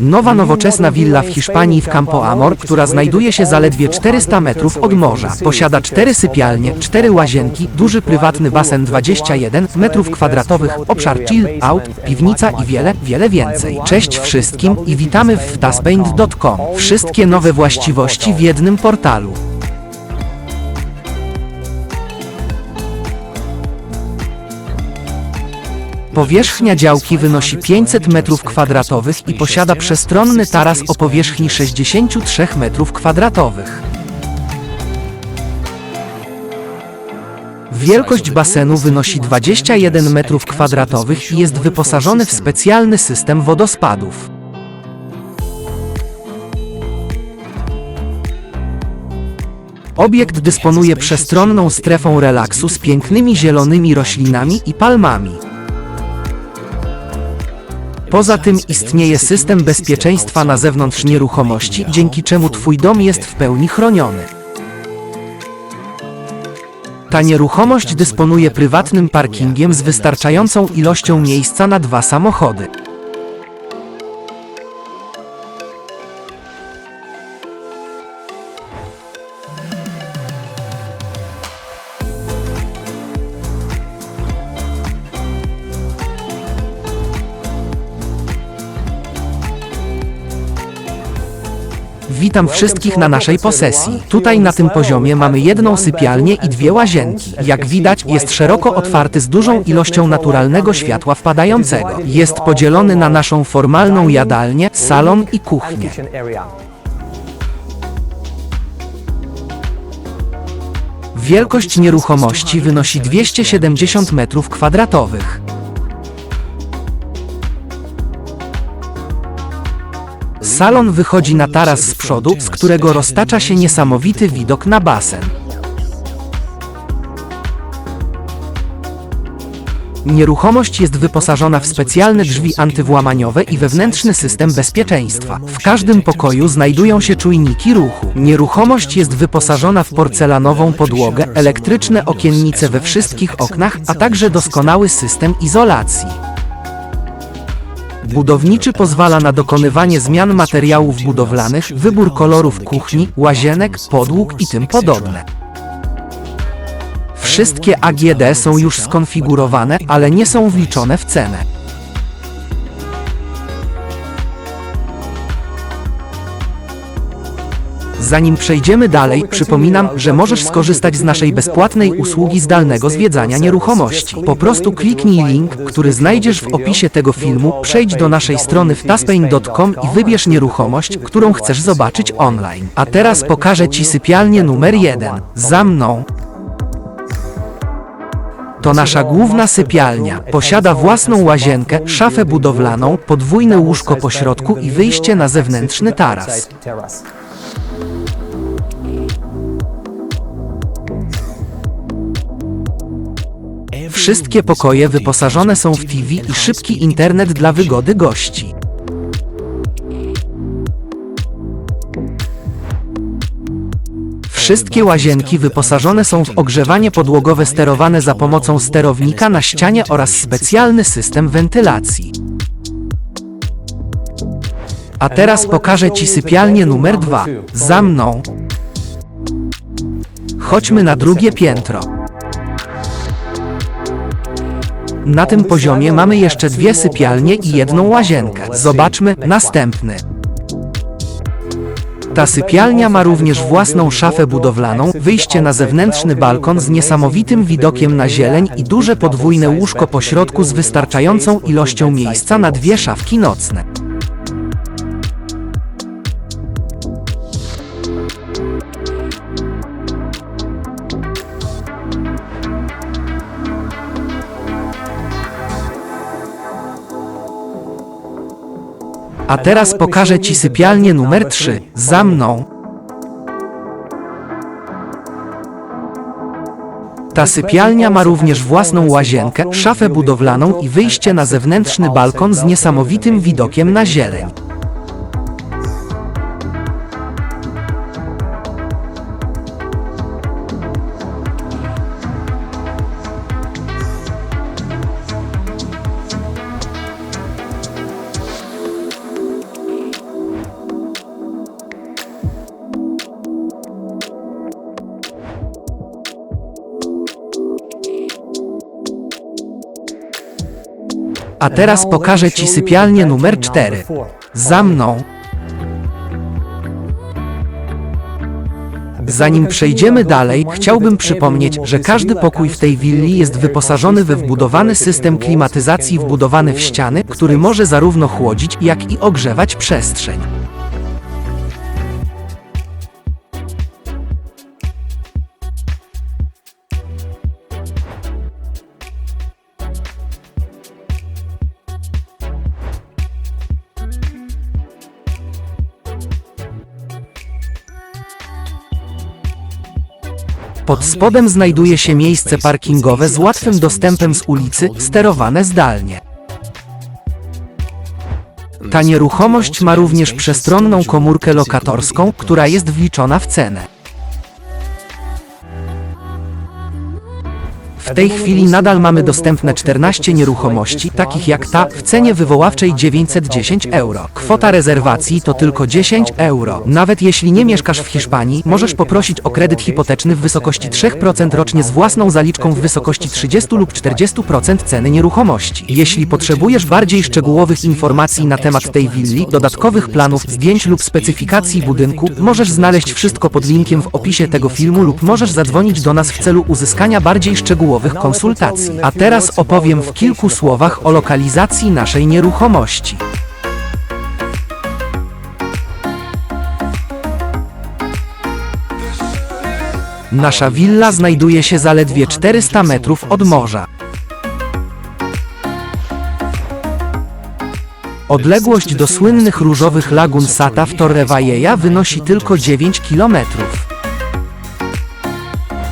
Nowa nowoczesna willa w Hiszpanii w Campo Amor, która znajduje się zaledwie 400 metrów od morza. Posiada cztery sypialnie, cztery łazienki, duży prywatny basen 21 metrów kwadratowych, obszar chill, out, piwnica i wiele, wiele więcej. Cześć wszystkim i witamy w taspaint.com. Wszystkie nowe właściwości w jednym portalu. Powierzchnia działki wynosi 500 m2 i posiada przestronny taras o powierzchni 63 m2. Wielkość basenu wynosi 21 m2 i jest wyposażony w specjalny system wodospadów. Obiekt dysponuje przestronną strefą relaksu z pięknymi zielonymi roślinami i palmami. Poza tym istnieje system bezpieczeństwa na zewnątrz nieruchomości, dzięki czemu Twój dom jest w pełni chroniony. Ta nieruchomość dysponuje prywatnym parkingiem z wystarczającą ilością miejsca na dwa samochody. Witam wszystkich na naszej posesji. Tutaj na tym poziomie mamy jedną sypialnię i dwie łazienki. Jak widać, jest szeroko otwarty z dużą ilością naturalnego światła wpadającego. Jest podzielony na naszą formalną jadalnię, salon i kuchnię. Wielkość nieruchomości wynosi 270 m2. Salon wychodzi na taras z przodu, z którego roztacza się niesamowity widok na basen. Nieruchomość jest wyposażona w specjalne drzwi antywłamaniowe i wewnętrzny system bezpieczeństwa. W każdym pokoju znajdują się czujniki ruchu. Nieruchomość jest wyposażona w porcelanową podłogę, elektryczne okiennice we wszystkich oknach, a także doskonały system izolacji. Budowniczy pozwala na dokonywanie zmian materiałów budowlanych, wybór kolorów kuchni, łazienek, podłóg i tym podobne. Wszystkie AGD są już skonfigurowane, ale nie są wliczone w cenę. Zanim przejdziemy dalej, przypominam, że możesz skorzystać z naszej bezpłatnej usługi zdalnego zwiedzania nieruchomości. Po prostu kliknij link, który znajdziesz w opisie tego filmu, przejdź do naszej strony w taspain.com i wybierz nieruchomość, którą chcesz zobaczyć online. A teraz pokażę Ci sypialnię numer 1. Za mną. To nasza główna sypialnia. Posiada własną łazienkę, szafę budowlaną, podwójne łóżko po środku i wyjście na zewnętrzny taras. Wszystkie pokoje wyposażone są w TV i szybki internet dla wygody gości. Wszystkie łazienki wyposażone są w ogrzewanie podłogowe sterowane za pomocą sterownika na ścianie oraz specjalny system wentylacji. A teraz pokażę Ci sypialnię numer 2. Za mną. Chodźmy na drugie piętro. Na tym poziomie mamy jeszcze dwie sypialnie i jedną łazienkę. Zobaczmy następny. Ta sypialnia ma również własną szafę budowlaną, wyjście na zewnętrzny balkon z niesamowitym widokiem na zieleń i duże podwójne łóżko po środku z wystarczającą ilością miejsca na dwie szafki nocne. A teraz pokażę Ci sypialnię numer 3. Za mną. Ta sypialnia ma również własną łazienkę, szafę budowlaną i wyjście na zewnętrzny balkon z niesamowitym widokiem na zieleń. A teraz pokażę Ci sypialnię numer 4. Za mną. Zanim przejdziemy dalej, chciałbym przypomnieć, że każdy pokój w tej willi jest wyposażony we wbudowany system klimatyzacji wbudowany w ściany, który może zarówno chłodzić, jak i ogrzewać przestrzeń. Pod spodem znajduje się miejsce parkingowe z łatwym dostępem z ulicy, sterowane zdalnie. Ta nieruchomość ma również przestronną komórkę lokatorską, która jest wliczona w cenę. W tej chwili nadal mamy dostępne 14 nieruchomości, takich jak ta, w cenie wywoławczej 910 euro. Kwota rezerwacji to tylko 10 euro. Nawet jeśli nie mieszkasz w Hiszpanii, możesz poprosić o kredyt hipoteczny w wysokości 3% rocznie z własną zaliczką w wysokości 30 lub 40% ceny nieruchomości. Jeśli potrzebujesz bardziej szczegółowych informacji na temat tej willi, dodatkowych planów, zdjęć lub specyfikacji budynku, możesz znaleźć wszystko pod linkiem w opisie tego filmu lub możesz zadzwonić do nas w celu uzyskania bardziej szczegółowych konsultacji. A teraz opowiem w kilku słowach o lokalizacji naszej nieruchomości. Nasza willa znajduje się zaledwie 400 metrów od morza. Odległość do słynnych różowych lagun Sata w Torrevalleja wynosi tylko 9 kilometrów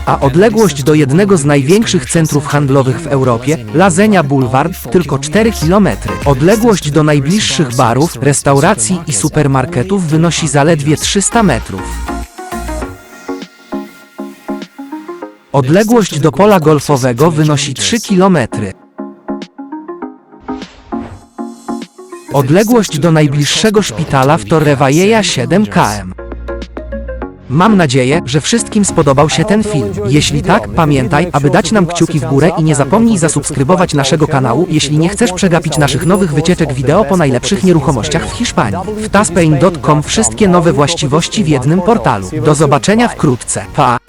a odległość do jednego z największych centrów handlowych w Europie, Lazenia Boulevard, tylko 4 km. Odległość do najbliższych barów, restauracji i supermarketów wynosi zaledwie 300 metrów. Odległość do pola golfowego wynosi 3 km. Odległość do najbliższego szpitala w Torrevalleja 7 km. Mam nadzieję, że wszystkim spodobał się ten film. Jeśli tak, pamiętaj, aby dać nam kciuki w górę i nie zapomnij zasubskrybować naszego kanału, jeśli nie chcesz przegapić naszych nowych wycieczek wideo po najlepszych nieruchomościach w Hiszpanii. W taspain.com wszystkie nowe właściwości w jednym portalu. Do zobaczenia wkrótce. Pa!